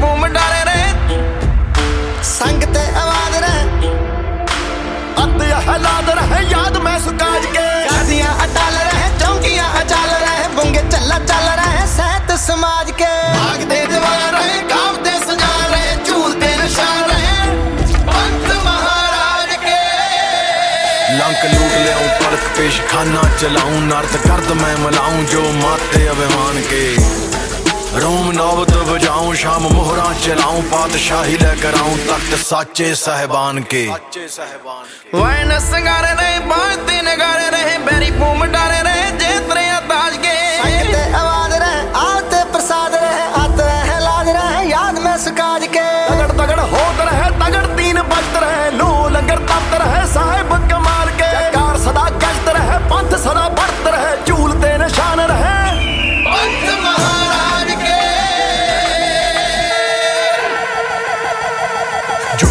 Boom ਡਾਰੇ ਰਹੇ ਸੰਗ ਤੇ ਆਵਾਜ਼ ਰਹੇ ਅੱਤ ਹਲਾਦ ਰਹੇ ਯਾਦ ਮੈਂ ਸੁਕਾਜ ਕੇ ਕਾਦੀਆਂ ਅਟਲ ਰਹੇ ਚੌਂਕੀਆਂ ਅਚਲ ਰਹੇ ਬੁੰਗੇ ਚੱਲਾ ਚੱਲ ਰਹੇ ਸਹਿਤ ਸਮਾਜ ਕੇ ਭਾਗ ਦੇ ਦੀਵਾਰ ਰਹੇ ਕਾਮ ਦੇ ਸਜਾ ਰਹੇ ਝੂਲ ਤੇ ਨਿਸ਼ਾਨ ਰਹੇ ਪੰਥ ਮਹਾਰਾਜ ਕੇ ਲੰਕ ਲੂਟ ਲਿਆਉਂ ਪਲਕ ਪੇਸ਼ ਖਾਨਾ ਚਲਾਉਂ ਨਰਦ ਕਰਦ ਮੈਂ ਮਲਾਉਂ ਜੋ ਮਾਤੇ ਅਭਿਮਾਨ ਕੇ ਰੋਮ ਨੌਬਤ ਵਜਾਉਂ, ਸ਼ਾਮ ਮੋਹਰਾਂ ਚਲਾਉਂ, ਪਾਤਸ਼ਾਹੀ ਲੈ ਕਰਾਉਂ ਤਖਤ ਸਾਚੇ ਸਹਿਬਾਨ ਕੇ। ਸਾਚੇ ਸੰਗਾਰੇ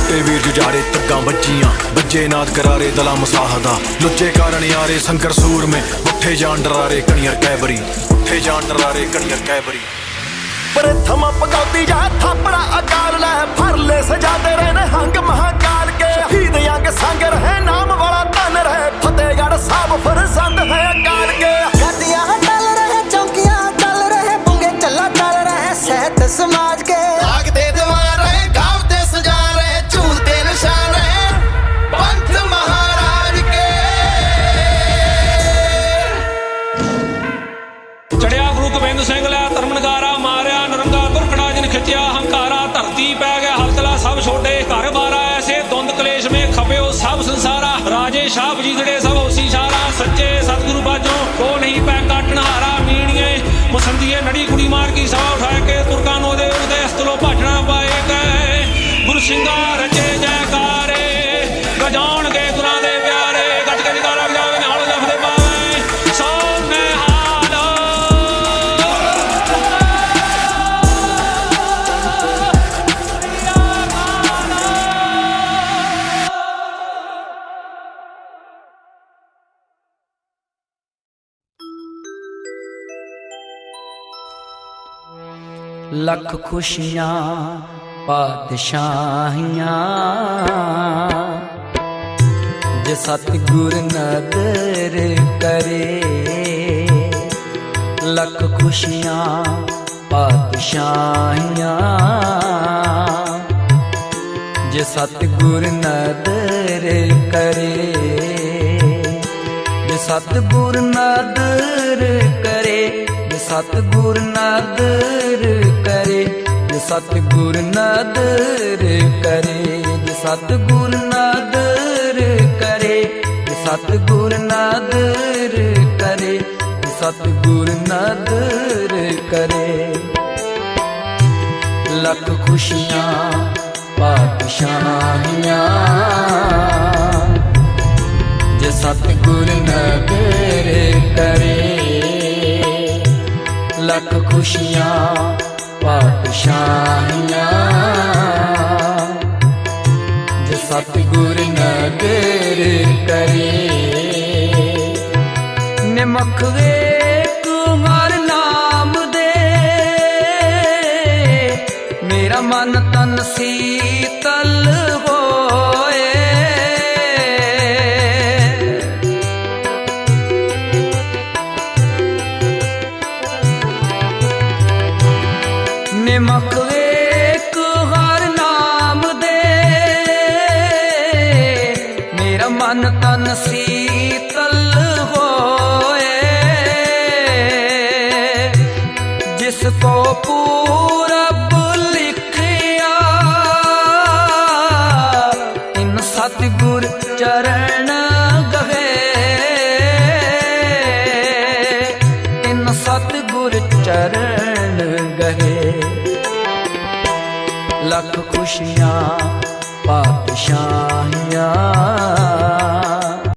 ਜੁੱਟੇ ਵੀਰ ਜੁਜਾਰੇ ਤੱਕਾਂ ਬੱਜੀਆਂ ਬੱਜੇ ਨਾਦ ਕਰਾਰੇ ਦਲਾ ਮਸਾਹਦਾ ਲੁੱਚੇ ਕਾਰਨ ਯਾਰੇ ਸੰਕਰ ਸੂਰ ਮੇ। ਉੱਠੇ ਜਾਣ ਡਰਾਰੇ ਕਣੀਅਰ ਕੈਬਰੀ ਉੱਠੇ ਜਾਣ ਡਰਾਰੇ ਕਣੀਅਰ ਕੈਬਰੀ ਪ੍ਰਥਮ ਪਗੌਤੀ ਜਾ ਥਾਪੜਾ ਅਕਾਲ ਲੈ। ਫਰਲੇ ਸਜਾਦੇ ਰਹੇ ਨੇ ਹੰਗ ਮਹਾਕਾਲ ਕੇ। ਸ਼ਹੀਦ ਅੰਗ ਸੰਗ ਰਹੇ ਨਾਮ ਵਾਲਾ ਧਨ ਰਹੇ। ਫਤਿਹਗੜ੍ਹ ਸਾਹਿਬ ਫਰਜ਼ੰਦ ਹੈ ਅਕਾਲ ਕੇ। ਗਾਦੀਆਂ ਟਲ ਰਹੇ ਚੌਂਕੀਆਂ ਚੱਲ ਰਹੇ ਬੁੰਗੇ ਚੱਲਾ ਚੱਲ ਰਹੇ ਸਹਿਤ ਸਮਾਜ ਕੇ। ਭਾਗ ਦੇ சந்திய நடிகை குடிமா ਲੱਖ ਖੁਸ਼ੀਆਂ, ਪਾਤਸ਼ਾਹੀਆਂ। ਜੇ ਸਤਿਗੁਰ ਨਦਰ ਕਰੇ, ਲੱਖ ਖੁਸ਼ੀਆਂ, ਪਾਤਸ਼ਾਹੀਆਂ। ਜੇ ਸਤਿਗੁਰ ਨਦਰ ਕਰੇ, ਜੇ ਸਤਿਗੁਰ ਨਦਰ ਕਰੇ, ਜੇ ਸਤਿਗੁਰ ਨਦਰ ਸਤਿਗੁਰ ਨਦਰ ਕਰੇ, ਜੇ ਸਤਿਗੁਰ ਨਦਰ ਕਰੇ, ਜੇ ਸਤਿਗੁਰ ਨਦਰ ਕਰੇ, ਜੇ ਸਤਿਗੁਰ ਨਦਰ ਕਰੇ। ਲੱਖ ਖੁਸ਼ੀਆਂ, ਪਾਤਸ਼ਾਹੀਆਂ, ਜੇ ਸਤਿਗੁਰ ਨਦਰ ਕਰੇ, ਲੱਖ ਖੁਸ਼ੀਆਂ ਪਾਤਸ਼ਾਹੀਆਂ ਜੇ ਸਤਿਗੁਰ ਨਦਰ ਕਰੇ। ਨਿਮਖ ਵੇਖ ਹਰ ਨਾਮ ਦੇ। ਮੇਰਾ ਮਨ ਤਨ ਸੀਤਲ ਮੇਰਾ ਤਨ ਸੀਤਲ ਹੋਏ। ਜਿਸ ਕੋ ਪੂਰਬ ਲਿਖਿਆ, ਇਨ ਸਤਿਗੁਰ ਚਰਨ ਗਹੇ। ਇਨ ਸਤਿਗੁਰ ਚਰਨ ਗਏ ਲੱਖ ਖੁਸ਼ੀਆਂ ਪਾਤਸ਼ਾਹੀਆਂ